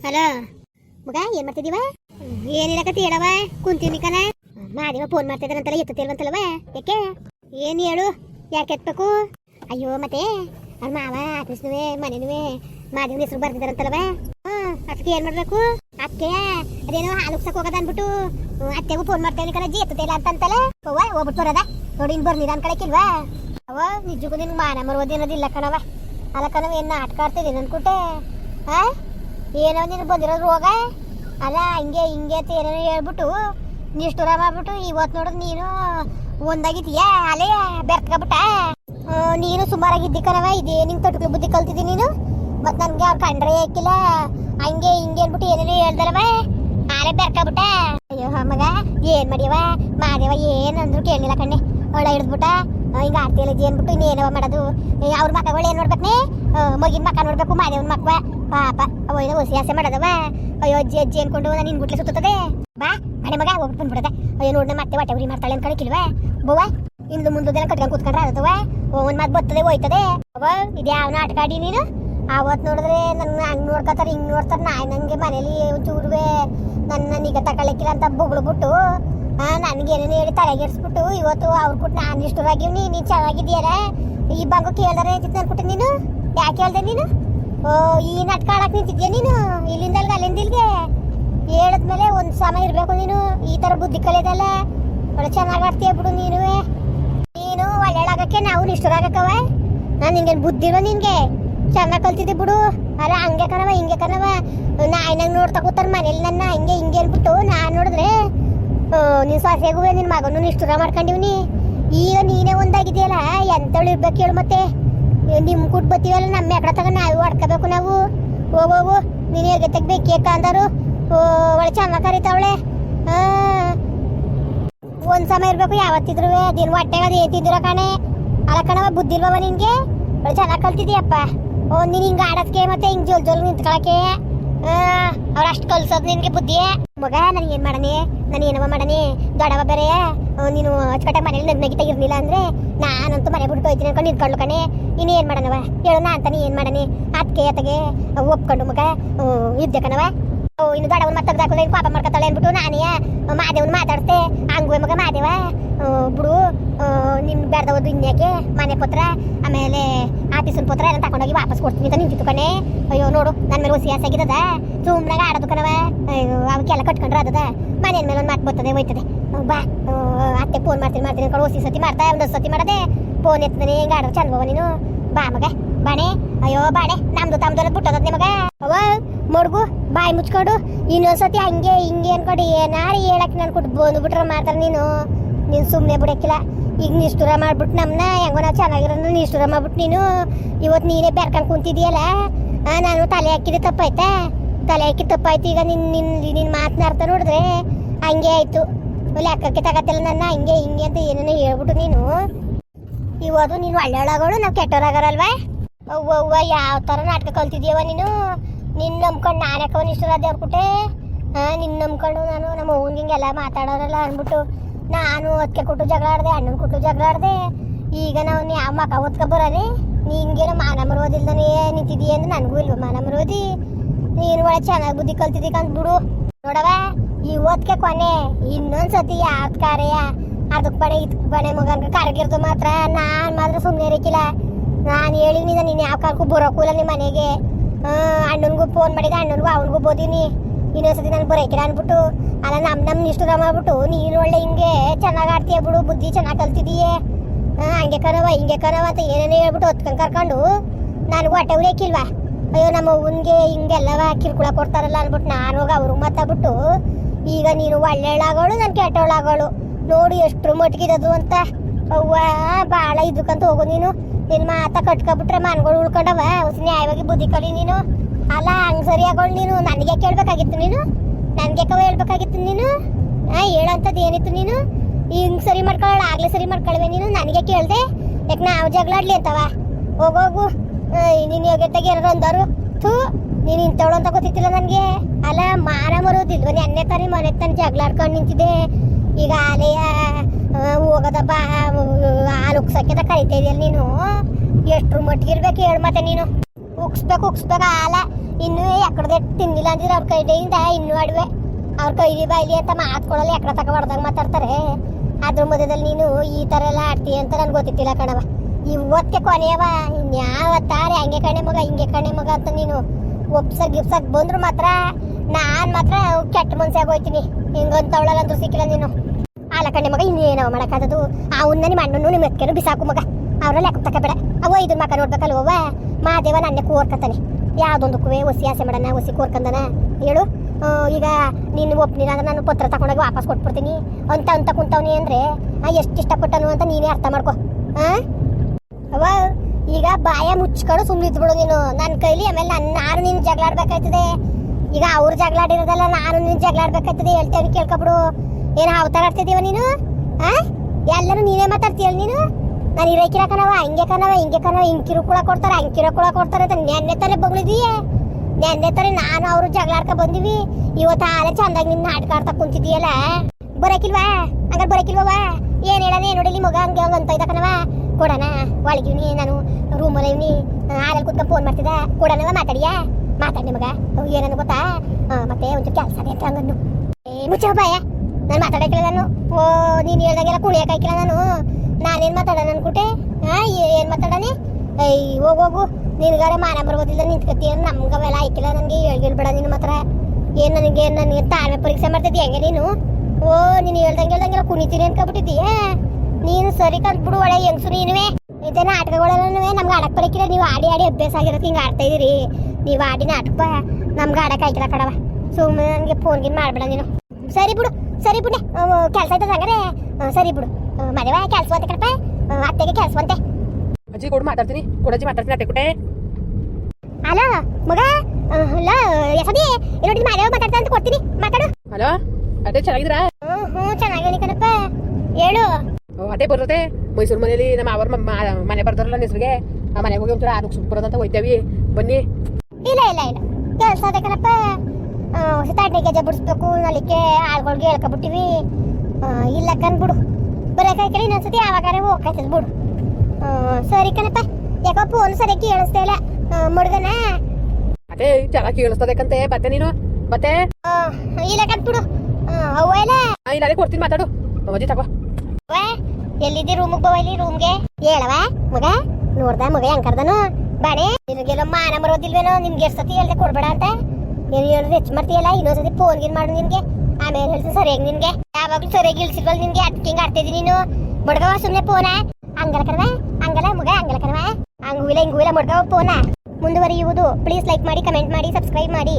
Hello. ಮಗ, ಏನ್ ಮಾಡ್ತಿದೀವ? ಏನಿಲ್ಲಕತ್ತಿ ಹೇಳವ ಕುಂತೀನಿ ಕಣ. ಮಾಡಿವ ಫೋನ್ ಮಾಡ್ತಿದ್ದಾರಂತಲ್ಲ ಎತ್ತತಿಲ್ವಂತಲ್ವ ಯಾಕೆ ಏನ್ ಹೇಳು? ಯಾಕೆ ಎತ್ಬೇಕು? ಅಯ್ಯೋ, ಮತ್ತೆ? ಅವ್ರ ಮಾವ, ಆಫೀಸ್ನುವೆ, ಮನೆನುವೆ, ಮಾದೇವನ ಹೆಸರು ಬರ್ತಿದಾರಂತಲ್ಲವ ಹ್ಮ್ ಅದಕ್ಕೆ ಏನ್ ಮಾಡ್ಬೇಕು? ಅಕ್ಕೆ ಅದೇನೋ ಹಾಲು ಹೋಗದ ಅನ್ಬಿಟ್ಟು ಅತ್ತೆಗೂ ಫೋನ್ ಮಾಡ್ತೇನೆ ಕಣಜ್ಜಿ ಎತ್ತತಿಲ್ಲ ಅಂತಂತಲ್ಲ ಅವ್ವ, ಹೋಗ್ಬಿಟ್ಟು ಬರೋದ? ನೋಡಿ ಇನ್ ಬರ್ನಿರ ಅನ್ಕೊಳಕಿಲ್ವಾ ಅವ ನಿಜಕ್ಕೂ ನಿನ್ಗೆ ಮಾನ ಮರೋದೇನೋದಿಲ್ಲ ಕಣವ ಅಲ್ಲ ಕಣವ ಏನ್ ನಾಟಕ ಆಡ್ತಿದ್ದೀನಿ ಅನ್ಕೊಟ್ಟೆ ಆ? ಏನೋ ನೀನು ಬಂದಿರೋ ರೋಗ? ಅಲ್ಲ, ಹಂಗೆ ಹಿಂಗೆ ಅಂತ ಏನೇನೋ ಹೇಳ್ಬಿಟ್ಟು ನಿಷ್ಠುರ ಮಾಡ್ಬಿಟ್ಟು ಇವತ್ತು ನೋಡಿದ್ರೆ ನೀನು ಒಂದಾಗಿದೀಯಾ ಅಲೇ ಬೆರ್ತ್ಕೊಬಿಟ್ಟ ನೀನು ಸುಮಾರಾಗಿದ್ದಿ ಕಣವ ಇದೇ ನಿಂಗೆ ತೊಟ್ಲು ಬುದ್ಧಿ ಕಲ್ತಿದ್ದಿ ನೀನು. ಮತ್ತು ನನಗೆ ಅವ್ರು ಕಂಡ್ರೆ ಹಾಕಿಲ್ಲ ಹಂಗೆ ಹಿಂಗೆ ಅಂದ್ಬಿಟ್ಟು ಏನೇನೋ ಹೇಳ್ದಲ್ಲವ ಆಲೆ ಬೆರ್ಕೊಬಿಟ್ಟ ಅಯ್ಯೋ, ಮಗ, ಏನು ಮಾಡ್ಯವ ಮಾದೇವ ಏನಂದ್ರು ಅಂದ್ರು ಕೇಳಲಿಲ್ಲ ಕಣ್ಣೆ. ಒಳ ಹಿಡಿದ್ಬಿಟ್ಟ? ಹಿಂಗೆ ಆಡ್ತಿಲ್ಲ ಅಂದ್ಬಿಟ್ಟು ಇನ್ನೇನವ ಮಾಡೋದು? ಅವ್ರ ಮಕ್ಕಳು ಏನು ನೋಡ್ಬೇಕು ಮಗಿನ ಮಕ್ಕ ನೋಡಬೇಕು, ಮಾದೇವನ ಮಕ್ವ. ಪಾಪ ಅವ ಏನೋ ಹೊಸಿ ಆಸೆ ಮಾಡೋದವ. ಅಯ್ಯೋ, ಅಜ್ಜಿ ಅಜ್ಜಿ ಅನ್ಕೊಂಡು ನಾನು ನಿನ್ ಗುಟ್ಲೆ ಸುತ್ತದೆ ಬಾ, ಮನೆ ಮಗ ಹೋಗಿ ಬಂದ್ಬಿಡದೆ. ಅಯ್ಯೋ, ನೋಡ್ನ ಮತ್ತೆ ಹೊಟ್ಟೆ ಉರಿ ಮಾಡ್ತಾಳೆ ಅನ್ಕೊಳಕಿಲ್ವ ಬವ್ವ, ಇಂದು ಮುಂದೆಲ್ಲ ಕಟ್ಕೊಂಡು ಕೂತ್ಕೊಂಡ್ರೆ ಓ, ಒಂದ್ ಮಾತು ಬರ್ತದೆ ಹೋಯ್ತದೆ. ಅವ ಇದ್ಯಾವನ ಆಟ ಆಡಿ ನೀನು? ಅವತ್ ನೋಡಿದ್ರೆ ನನ್ನ ಹಂಗೆ ನೋಡ್ಕೊತಾರ, ಹಿಂಗೆ ನೋಡ್ತಾರೆ. ನಾ ನಂಗೆ ಮನೇಲಿ ಒಂಚೂರುವೆ ನನ್ನ ನಿಗ ತಗೊಳಕ್ಕಿಲ್ಲ ಅಂತ ಬೊಗಳ್ಬಿಟ್ಟು ನನಗೇನೇನು ನನ್ಗೆ ಹೇಳಿ ತಲೆಗೆಡ್ಸ್ಬಿಟ್ಟು, ಇವತ್ತು ಅವ್ರ ಕೊಟ್ಟು ನಾನು ಇಷ್ಟರಾಗಿವ್ನಿ, ನೀನ್ ಚೆನ್ನಾಗಿದ್ದೀಯಾರ ಈ ಬಂಗು ಕೇಳ್ದಾರೆ ಅಂತ ನೀನು ಯಾಕೆ ಹೇಳ್ದೆ ನೀನು? ಓ, ಈ ನಾಟಕ ಆಡಕ್ ನಿಂತಿದ್ಯಾ ನೀನು? ಇಲ್ಲಿಂದ ಅಲ್ಲಿಂದಿಲ್ಗೆ? ಅಲ್ಲಿಂದ ಹೇಳದ್ಮೇಲೆ ಒಂದ್ ಸಮಯ ಇರ್ಬೇಕು ನೀನು. ಈ ತರ ಬುದ್ಧಿ ಕಲಿಯೋದಲ್ಲ. ಒಳ್ಳೆ ಚೆನ್ನಾಗಿ ಆಡ್ತೀಯ ಬಿಡು ನೀನು ನೀನು ಒಳ್ಳೆಳಾಗಕ್ಕೆ ನಾವು ನಿಷ್ಠರಾಗಕ್ಕವ. ನಾನು ನಿಂಗೆ ಬುದ್ಧಿ ಇರೋ ನಿನ್ಗೆ? ಚೆನ್ನಾಗಿ ಕಲ್ತಿದ್ದೆ ಬಿಡು. ಅಲ್ಲ ಹಂಗೆ ಕಣವ ಹಿಂಗೆ ಕಣವ ನಾಯಿನಾಗ ನೋಡ್ತಾ ಕೂತಾರ ಮನೇಲಿ ನನ್ನ ಹಿಂಗೆ ಹಿಂಗೆ ಅಂದ್ಬಿಟ್ಟು ನಾನು ನೋಡಿದ್ರೆ ನಿನ್ ಸೊಸೆಗೂ ನಿನ್ ಮಗನು ನಿಷ್ಠುರ ಮಾಡ್ಕೊಂಡಿವ್ನಿ. ಈಗ ನೀನೇ ಒಂದಾಗಿದೆಯಲ್ಲ ಎಂತಳು ಇರ್ಬೇಕು ಹೇಳು ಮತ್ತೆ. ನಿಮ್ ಕುಟ್ ಬತ್ತೀವಲ್ಲ ನಮ್ಮ ಎಕಡೆ ತಗೊಂಡು ನಾವು ಹೊಡ್ಕೋಬೇಕು ನಾವು. ಹೋಗೋವು ನೀನು ಹೇಗೆ ತೆಗ್ಬೇಕು ಅಂದರು. ಒಳ್ಳೆ ಚಂದ ಕರಿತಾವಳೆ. ಒಂದ್ ಸಮಯ ಇರ್ಬೇಕು ಯಾವತ್ತಿದ್ರು ದಿನ ಹೊಟ್ಟೆಗೆ ಅದು ಏತಿದ್ರು ಕಣೆ. ಅಲ್ಲ ಕಣವ ಬುದ್ಧಿಲ್ವ ನಿನಗೆ ನಿನ್ಗೆ? ಒಳ್ಳೆ ಚೆನ್ನಾಗಿ ಕಲ್ತಿದ್ಯಪ್ಪ. ಓ, ನೀನು ಹಿಂಗೆ ಆಡೋದಕ್ಕೆ ಮತ್ತೆ ಹಿಂಗೆ ಜೋಲ್ ಜೋಲ್ ನಿಂತ್ಕೊಳಕ್ಕೆ. ಅವ್ರ ಅಷ್ಟು ಕಲ್ಸೋದ್ ನಿನಗೆ ಬುದ್ಧಿ ಮಗ, ನನಗೆ ಏನ್ ಮಾಡನೆ ನಾನು ಏನವ ಮಾಡನೆ ದೊಡ್ಡವ ಬೇರೆ ನೀನು ಅಚ್ಚಕಟ್ಟ ಮನೇಲಿ ನಗ್ನಗಿತ ಇರ್ಲಿಲ್ಲ ಅಂದ್ರೆ ನಾನಂತೂ ಮನೆ ಬಿಟ್ಟು ಹೋಯ್ತೀನಿ ಅನ್ಕೊಂಡು ನಿಂತ್ಕೊಳ್ಳು ಕಣೆ. ನೀನು ಏನ್ ಮಾಡನವ ಹೇಳು ನಾ ಅಂತಾನೆ ಏನ್ ಮಾಡನೆ ಅದಕ್ಕೆ ಅತ್ತಗೆ ಒಪ್ಕೊಂಡು ಮಗ ಇದ್ದೆ ಕಣವ. ಇನ್ನು ದೊಡ್ಡವನ್ ಮತ್ತೆ ತೆಗ್ದಾಕಲ್ಲ ಪಾಪ ಮಾಡ್ಕೊತಾಳೆ ಅಂದ್ಬಿಟ್ಟು ನಾನೇ ಮಾದೇವನ್ ಮಾತಾಡ್ತೆ ಹಂಗುವೆ ಮಗ ಮಾದೇವ ಬಿಡು ಆ, ನಿನ್ ಬೇಡ್ದವದ್ದು ಇನ್ಯಾಕೆ ಮನೆ ಪತ್ರ ಆಮೇಲೆ ಆಫೀಸಿನ ಪತ್ರ ಎಲ್ಲ ತಗೊಂಡೋಗಿ ವಾಪಸ್ ಕೊಡ್ತೀನಿ ಅಂತ ನಿಂತಿತ್ತು ಕಣೆ ಅಯ್ಯೋ ನೋಡು ನನ್ನ ಮೇಲೆ ಹೊಸಿ ಆಗಿದದ ಸುಮ್ಮನಾಗ ಆಡೋದು ಕಣವ ಅವಕ್ಕೆಲ್ಲ ಕಟ್ಕೊಂಡ್ರೆ ಅದದ ಮನೆ ಮೇಲೆ ಒಂದು ಮಾತು ಬರ್ತದೆ ಹೋಯ್ತದೆ ಬಾ ಅತ್ತೆ ಫೋನ್ ಮಾಡ್ತೀನಿ ಮಾಡ್ತೀನಿ ಅನ್ಕೊಂಡು ಹೊಸಿ ಸತಿ ಮಾಡ್ತಾ ಒಂದೊಂದು ಸತಿ ಮಾಡದೆ ಫೋನ್ ಎತ್ತದೆ ಹೆಂಗೆ ಆಡೋದು ಚಂದವ ನೀನು ಬಾ ಮಗ ಬಾಣೆ, ಅಯ್ಯೋ ಬಾಣೆ, ನಮ್ದು ತಮ್ದು ಬಿಟ್ಟದ ನಿಮಗ? ಅವ ಮಡ್ಗು, ಬಾಯಿ ಮುಚ್ಕೊಂಡು, ಇನ್ನೊಂದ್ಸತಿ ಹಂಗೆ ಹಿಂಗೆ ಅನ್ಕೊಂಡು ಏನಾರು ಹೇಳಕ್ ನಾನು ಕೊಟ್ಟು ಬಂದ್ಬಿಟ್ರೆ ಮಾತ್ರ ನೀನು. ನೀನು ಸುಮ್ಮನೆ ಬಿಡಕ್ಕಿಲ್ಲ. ಈಗ ನಿಷ್ಠುರ ಮಾಡ್ಬಿಟ್ಟು ನಮ್ಮನ್ನ ಹೆಂಗೋ ನಾವು ಚೆನ್ನಾಗಿರೋ ನಿಷ್ಠುರ ಮಾಡ್ಬಿಟ್ಟು ನೀನು. ಇವತ್ತು ನೀನೇ ಬೆರ್ಕೊಂಡು ಕುಂತಿದೀಯಲ್ಲ ನಾನು ತಲೆ ಹಾಕಿದ್ರೆ ತಪ್ಪಾಯ್ತಾ? ತಲೆ ಹಾಕಿ ತಪ್ಪಾಯ್ತು, ಈಗ ನಿನ್ ನಿನ್ ನಿನ್ ಅರ್ಥ ನೋಡಿದ್ರೆ ಹಂಗೆ ಆಯ್ತು. ಲೆಕ್ಕಕ್ಕೆ ತಗತ್ತಿಲ್ಲ ನನ್ನ, ಹಂಗೆ ಹಿಂಗೆ ಅಂತ ಏನೇನೋ ಹೇಳ್ಬಿಟ್ಟು ನೀನು. ಇವತ್ತು ನೀನು ಒಳ್ಳೆಯೊಳಗಳು ನಾವು ಕೆಟ್ಟವರಾಗರಲ್ವಾ ಅವ್ವ ಯಾವ ಥರ ನಾಟಕ ಕಲ್ತಿದ್ಯವ ನೀನು? ನಿನ್ನ ನಂಬ್ಕೊಂಡು ನಾನು ಯಾಕವ ಇಷ್ಟರ ಕೊಟ್ಟೆ ಹಾಂ ನಿನ್ನ ನಂಬ್ಕೊಂಡು ನಾನು ನಮ್ಮ ಅವ್ವನ ಹಿಂಗೆಲ್ಲ ಮಾತಾಡೋರಲ್ಲ ಅಂದ್ಬಿಟ್ಟು ನಾನು ಅದಕ್ಕೆ ಕೊಟ್ಟು ಜಗಳ ಆಡಿದೆ ಅಣ್ಣನ ಕೊಟ್ಟು ಜಗಳ ಆಡಿದೆ ಈಗ ನಾವು ಯಾವ ಮಕ ಒತ್ಕ ಬರೋರಿ ನಿನ್ಗೇನೋ ಮಾನ ಮರೋದಿಲ್ದನೇ ನಿಂತಿದೀಯ ಅಂದ್ರೆ ನನಗೂ ಇಲ್ವ ಮಾನ ಮರೋದಿ ನೀನು ಒಳ್ಳೆ ಚೆನ್ನಾಗಿ ಬುದ್ಧಿ ಕಲ್ತಿದ್ದೀಕ ಬಿಡು. ನೋಡವ ಇವತ್ಕೆ ಕೊನೆ, ಇನ್ನೊಂದ್ಸತಿ ಯಾವ್ದು ಕಾರ್ಯ? ಅದಕ್ಕೆ ಬಣೆ ಇದಕ್ಕೆ ಬಣೆ ಮಗನ್ಗೆ ಕರಗಿರ್ದು ಮಾತ್ರ. ನಾನು ಮಾತ್ರ ಸುಮ್ಮನೆ ಇರಕ್ಕಿಲ್ಲ ನಾನು ಹೇಳಿನಿ ನೀನು ಯಾವ ಕಾಲಕ್ಕೂ ಬರೋಕ್ಕೂಲ ನಿಮ್ಮ ಮನೆಗೆ. ಅಣ್ಣನಿಗೂ ಫೋನ್ ಮಾಡಿದೆ, ಅಣ್ಣನಿಗೂ ಅವನಿಗೂ ಬೋದಿನಿ. ಇನ್ನೊಂದ್ಸತಿ ನಾನು ಬರೋಕಿಲ್ಲ ಅಂದ್ಬಿಟ್ಟು ಅಲ್ಲ ನಮ್ಮ ನಮ್ಮ ನಿಷ್ಠುರ ಮಾಡ್ಬಿಟ್ಟು ನೀನು ಒಳ್ಳೆ ಹಿಂಗೆ ಚೆನ್ನಾಗಿ ಆಡ್ತೀಯ ಬಿಡು, ಬುದ್ಧಿ ಚೆನ್ನಾಗಿ ಕಲ್ತಿದೀಯೇ. ಹಂಗೆ ಕರವ ಹಿಂಗೆ ಕರವ ಅಂತ ಏನೇನೋ ಹೇಳ್ಬಿಟ್ಟು ಹೊತ್ಕೊಂಡು ಕರ್ಕೊಂಡು, ನನಗೂ ಹೊಟ್ಟೆ ಉಳಿಯಕ್ಕಿಲ್ವಾ ಅಯ್ಯೋ, ನಮ್ಮ ಅವ್ವನಿಗೆ ಹಿಂಗೆಲ್ಲವ ಕಿರುಕುಳ ಕೊಡ್ತಾರಲ್ಲ ಅಂದ್ಬಿಟ್ಟು ನಾನು ಹೋಗಿ ಅವ್ರಿಗೆ ಮಾತಾಡ್ಬಿಟ್ಟು ಈಗ ನೀನು ಒಳ್ಳೆಳಾಗೋಳು ನಾನು ಕೆಟ್ಟವಳಾಗೋಳು. ನೋಡು ಎಷ್ಟು ಮಟ್ಗಿರೋದು ಅಂತ. ಅವ್ವ ಭಾಳ ಇದಕ್ಕಂತ ಹೋಗು ನೀನು. ನಿನ್ನ ಮಾತ ಕಟ್ಕೊಬಿಟ್ರೆ ಮನ್ಗಳು ಉಳ್ಕೊಂಡವ ನ್ಯಾಯವಾಗಿ ಬುದ್ಧಿ ಕಲಿ ನೀನು. ಅಲ್ಲ, ಹಂಗೆ ಸರಿ ಆಗೋಳು ನೀನು. ನನಗೆ ಕೇಳ್ಬೇಕಾಗಿತ್ತು ನೀನು. ನನಗೆ ಕವ ಹೇಳ್ಬೇಕಾಗಿತ್ತು ನೀನು? ಆ, ಹೇಳಂತದ್ ಏನಿತ್ತು ನೀನು? ಹಿಂಗ್ ಸರಿ ಮಾಡ್ಕೊಳ್ಳ ಆಗ್ಲೇ ಸರಿ ಮಾಡ್ಕೊಳ್ವೆ ನೀನು. ನನಗೆ ಕೇಳ್ದೆ. ಯಾಕೆ ನಾವು ಜಗಳಾಡ್ಲಿ ಅಂತವ? ಹೋಗೋಗು ನೀನು ಯೋಗ್ಯತೆಗೆ ಏನಾರು ಅಂದರು? ಥೂ, ನೀನು ಇಂಥವಳು ಅಂತ ಗೊತ್ತಿತ್ತಿಲ್ಲ ನನಗೆ. ಅಲ್ಲ ಮಾರ ಮರೋದಿಲ್ವ ನೆನ್ನೆ ತಾನೇ ಮನೆ ತಾನೆ ಜಗಳಾಡ್ಕೊಂಡು ನಿಂತಿದ್ದೆ. ಈಗ ಆಲೆಯ ಹೋಗದಪ್ಪ ಹಾಲು ಉಕ್ಸಕ್ಕೆದ ಕರಿತಾ ಇದೆಯಲ್ಲ ನೀನು. ಎಷ್ಟು ಮಟ್ಟಿಗೆ ಇರ್ಬೇಕು ಹೇಳು ಮತ್ತೆ ನೀನು. ಉಕ್ಸ್ಬೇಕು ಉಕ್ಸ್ಬೇಕು ಹಾಲ ಇನ್ನೂ ಎಕ್ಕಡದೆ ತಿಂದಿಲ್ಲ ಅಂದಿದ್ರೆ ಅವ್ರ ಕೈಯಿಂದ ಇನ್ನೂ ಅಡುವೆ. ಅವ್ರ ಕೈಲಿ ಬಾಯ್ಲಿ ಅಂತ ಮಾತ್ಕೊಳ್ಳಲ್ಲ ಎಕ್ಕಡ ತಕ ಹೊಡೆದಾಗ ಮಾತಾಡ್ತಾರೆ. ಅದ್ರ ಮಧ್ಯದಲ್ಲಿ ನೀನು ಈ ಥರ ಎಲ್ಲ ಆಡ್ತೀಯ ಅಂತ ನನ್ಗೆ ಗೊತ್ತಿತ್ತಿಲ್ಲ ಕಣವ ಇವತ್ತೆ ಕೊನೆಯವ ಇನ್ಯಾವತ್ತಾರೆ ಹಂಗೆ ಕಣೆ ಮಗ, ಹಿಂಗೆ ಕಣೆ ಮಗ ಅಂತ ನೀನು ಒಪ್ಸ ಗಿಪ್ಸಕ್ ಬಂದ್ರು ಮಾತ್ರ, ನಾನು ಮಾತ್ರ ಕೆಟ್ಟ ಮನ್ಸಾಗ ಹೋಯ್ತೀನಿ. ಹಿಂಗಂತವಳಲ್ಲಂದ್ರೂ ಸಿಕ್ಕಿಲ್ಲ ನೀನು. ಕಣ್ಣೆ ಮಗ ಇನ್ನೇನವ ಮಾಡಕ್ಕಾದದು? ಅವನ್ನ ನಿಮ್ಮ ಅಣ್ಣನು ನಿಮ್ಮ ಎತ್ಕೆನು ಬಿಸಾಕು ಮಗ. ಅವ್ರ ಲೆಕ್ಕ ತಕಬೇಡ ಅವ ಇದ್ರ ಮಕ ನೋಡ್ಬೇಕಲ್ವ ಮಾದೇವ ನನ್ನೆ ಕೋರ್ಕತಾನೆ ಯಾವ್ದೊಂದಕ್ಕೂ ಒಸಿ ಆಸೆ ಮಾಡಣ ಒಸಿ ಕೋರ್ಕಂದನ? ಹೇಳು. ಆ, ಈಗ ನೀನು ಅಂದ್ರೆ ನಾನು ಪತ್ರ ತಗೊಂಡೋಗಿ ವಾಪಸ್ ಕೊಟ್ಬಿಡ್ತೀನಿ. ಅಂತ ಅಂತ ಕುಂತವನಿ ಅಂದ್ರೆ ಎಷ್ಟು ಇಷ್ಟಪಟ್ಟನು ಅಂತ ನೀನೇ ಅರ್ಥ ಮಾಡ್ಕೊ. ಆ? ಅವ ಈಗ ಬಾಯ ಮುಚ್ಕೊಂಡು ಸುಮ್ಮನೆ ಇದ್ಬಿಡು ನೀನು. ನನ್ನ ಕೈಲಿ ಆಮೇಲೆ ನನ್ನ ನಾನು ನೀನು ಜಗಳಾಡ್ಬೇಕಾಯ್ತದೆ. ಈಗ ಅವ್ರು ಜಗಳಾಡಿರೋದಲ್ಲ ನಾನು ನೀನು ಜಗಳಾಡ್ಬೇಕಾಯ್ತದೆ. ಹೇಳ್ತೇವೆ ಕೇಳ್ಕೊಬಿಡು. ಏನು ಅವತಾರ ನೀನು? ಆ? ಎಲ್ಲರೂ ನೀನೇ ಮಾತಾಡ್ತೀಯಲ್ಲ ನೀನು? ನಾನು ಇರಕಿರ ಕಣವ ಹಂಗೆ ಕಣವ ಹಿಂಗೆ ಕಣವ ಹಿಂಗೆ ಕಿರುಕುಳ ಕೊಡ್ತಾರೆ, ಹಂಗೆ ಕಿರುಕುಳ ಕೊಡ್ತಾರೆ ಅಂತ ನೆನ್ನೆ ತಾನೆ ಬಗ್ಳಿದೀಯೇ? ನೆನ್ನೆ ತಾನೆ ನಾನು ಅವರು ಜಗಳ ಆಡ್ಕೊ ಬಂದಿವಿ. ಇವತ್ತು ಆಲೆ ಚಂದಾಗಿ ನಿನ್ನ ನಾಟಕ ಆಡ್ತಾ ಕುಂತಿದೀಯಲ್ಲ ಬರಕಿಲ್ವಾ? ಹಂಗಾರೆ ಬರಕಿಲ್ವಾ ಏನ್ ಹೇಳೋಣ, ಏನ್ ನೋಡಿಲಿ ಮಗ ಹಂಗೆ ಹಂಗೆ ಅಂತ ಇದ್ದಕನವ ಕೊಡೋಣ ಒಳಗಿವ್ನಿ ನಾನು ರೂಮಲ್ಲಿ ಇವ್ನಿ ಹಾಲಲ್ಲಿ ಕುತ್ಕೊಂಡು ಫೋನ್ ಮಾಡ್ತಿದ್ದ. ಕೊಡೋಣ ಮಾತಾಡಿಯಾ? ಮಾತಾಡಿ ಮಗ ಏನನ್ನು ಗೊತ್ತಾ? ಮತ್ತೆ ಒಂದು ಕೆಲಸ ಬೇಕು ಹಂಗನ್ನು. ಏ, ಮುಚ್ಚ, ಬಾಯ. ನಾನು ಮಾತಾಡಕ್ಕಿಲ್ಲ ನಾನು. ಓ, ನೀನು ಹೇಳ್ದಾಗೆಲ್ಲ ಕುಣಿಯಕ್ಕಾಯ್ಕಿಲ್ಲ ನಾನು. ನಾನೇನ್ ಮಾತಾಡೋಣ ಅನ್ಕುಟ್ಟೆ ಹಾ ಏನ್ ಮಾತಾಡನೆ ಐ ಹೋಗು ಹೋಗು. ನಿನ್ಗಾರೆ ಮಾನ ಬರ್ಬೋದಿಲ್ಲ ನಿಂತ್ಕತಿ ನಮ್ಗವೆಲ್ಲ ಆಯ್ಕಿಲ್ಲ ನನಗೆ. ಹೇಳ್ಬೇಡ ನಿನ್ನ ಮಾತ್ರ. ಏನ್ ನನಗೆ ನನಗೆ? ತಾಳ್ಮೆ ಪರೀಕ್ಷೆ ಮಾಡ್ತಿದ್ದಿ ಹೆಂಗೆ ನೀನು? ಓ, ನೀನು ಹೇಳ್ದಂಗೆ, ಹೇಳ್ದಂಗೆಲ್ಲ ಕುಣಿತೀನಿ ಅನ್ಕೊಬಿಟ್ಟಿದ್ದೀಯ ನೀನು ಸರಿ ಕಲ್ತ್ಬಿಡು ಒಳ್ಳೆ ಹೆಂಗ್ಸು ನೀನುವೆ. ಇದೇ ನಾಟಕಗಳೆಲ್ಲನೂ ನಮ್ಗೆ ಆಡಕ್ಕೆ ಬರಕಿಲ್ಲ. ನೀವು ಆಡಿ ಆಡಿ ಅಭ್ಯಾಸ ಆಗಿರೋದು ಹಿಂಗೆ ಆಡ್ತಾ ಇದೀರಿ. ನೀವು ಆಡಿ ನಾಟಕ ನಮ್ಗೆ ಆಡಕ್ಕೆ ಆಯ್ಕಿಲ್ಲ ಕಡವ ಸುಮ್ಮನೆ ನನಗೆ ಫೋನ್ ಗಿನ್ ಮಾಡ್ಬೇಡ ನೀನು. ಸರಿ ಬಿಡು. ಸರಿ ಬಿಡೆ. ಕೆಲಸ ಆಯ್ತದ ಹಂಗಾರೆ ಸರಿ ಬಿಡು. ಮದುವೆ ಕೆಲಸ ಅಂತ ಕಣಪ್ಪ. ಆ, ಅತ್ತೆಗೆ ಕೆಲಸ ಅಂತೆ ಅಜ್ಜಿ ಕೊಡು ಮಾತಾಡ್ತೀನಿ. ಕೊಡಜ್ಜಿ ಮಾತಾಡ್ತೀನಿ ಅತ್ತೆ ಕುಟೆ ಅಲೋ ಮಗ? ಹಲೋ ಯಸದಿ ನೋಡಿ ಮದುವೆ ಮಾತಾಡ್ತಾ ಅಂತ ಕೊಡ್ತೀನಿ. ಮಾತಾಡು. ಹಲೋ ಅದೇ ಚೆನ್ನಾಗಿದ್ರಾ ಹ್ಞೂ ಹ್ಞೂ ಚೆನ್ನಾಗಿ ಕಣಪ್ಪ. ಹೇಳು. ಅತ್ತೆ ಅದೇ ಬರ್ತದೆ ಮೈಸೂರು ಮನೆಯಲ್ಲಿ ನಮ್ಮ ಅವ್ರ ಮನೆ ಬರ್ತಾರಲ್ಲ ನಿಸರ್ಗೆ. ಆ ಮನೆಗೆ ಹೋಗಿ ಒಂಥರ ಆರೋಗ್ಯ ಸೂಪರ್ ಅಂತ ಹೋಯ್ತೇವಿ ಬನ್ನಿ. ಇಲ್ಲ ಇಲ್ಲ ಇಲ್ಲ. ಕೆಲಸ ಅದೇ ಕಣಪ್ಪ ತಾಟ್ನೆ ಗೆಜ ಬಿಡಿಸ್ಬೇಕು ನಲಿಕೆ ಆಳ್ಗಳ್ಗೆ ಹೇಳ್ಕೊಬಿಟ್ಟಿವಿ. ಇಲ್ಲ ಕನ್ಬಿಡು ಕಡೆ ಇನ್ನೊಂದ್ಸತಿ ಯಾವಾಗಾರ ಹೋಗ್ತದೆ ಬಿಡು. ಸರಿ ಕಣಪ್ಪ. ಯಾಕಪ್ಪ ಫೋನ್ ಸರಿ ಕೇಳಿಸ್ತಾ ಇಲ್ಲ. ಮುಡ್ಗನ ಅದೇ ಚೆನ್ನಾಗಿ ಕೇಳಿಸ್ತದಕ್ಕಂತೆ ಮತ್ತೆ ನೀನು? ಮತ್ತೆ? ಇಲ್ಲ ಕನ್ಬಿಡು ಅವ್ವ ಇಲ್ಲ? ಇಲ್ಲ ಕೊಡ್ತೀನಿ ಮಾತಾಡು. ಮಜಿ ತಗೋ. ಎಲ್ಲಿದ್ದಿ ರೂಮಿಗೆ ಇಲ್ಲಿ ರೂಮ್ಗೆ ಹೇಳವ ಮಗ. ನೋಡ್ದ ಮಗ ಹೆಂಗ್ ಕರ್ದನು? ಬಾಡೆ ನಿನಗೆಲ್ಲ ಮಾನ ಮರೋದಿಲ್ವೇನೋ ನಿಮ್ಗೆ ಎಷ್ಟು ಸತಿ ಹೇಳ್ದೆ ಕೊಡ್ಬೇಡ ಅಂತ. ನೀನು ಹೇಳಿದ್ರೆ ಹೆಚ್ಚು ಮಾಡ್ತೀಯಲ್ಲ ಇನ್ನೊಂದ್ಸತಿ ಫೋನ್ ಗಿನ್ ಮಾಡು ನಿನ್ಗೆ. ಆಮೇಲೆ ಹೇಳ್ತೀನಿ ಸರಿಯಾಗಿ ನಿನ್ಗೆ. ಯಾವಾಗ್ಲೂ ಸರಿಯಾಗಿ ಇಳಿಸಿಲ್ವಲ್ಲ ನಿನ್ಗೆ? ಅದಕ್ಕೆ ಹಿಂಗೆ ಆಡ್ತಿದ್ದೀನಿ ನೀನು. ಮುಡ್ಗವ ಸುಮ್ಮನೆ ಫೋನ ಹಂಗಲ್ಲ ಕಣವ ಹಂಗಲ್ಲ ಮುಗ, ಹಂಗಲ್ಲ ಕಣವ ಹಂಗೂ ಇಲ್ಲ ಹಿಂಗೂ ಇಲ್ಲ ಮುಡ್ಗವ ಫೋನ ಮುಂದುವರಿಯುವುದು. ಪ್ಲೀಸ್ ಲೈಕ್ ಮಾಡಿ ಕಮೆಂಟ್ ಮಾಡಿ ಸಬ್ಸ್ಕ್ರೈಬ್ ಮಾಡಿ.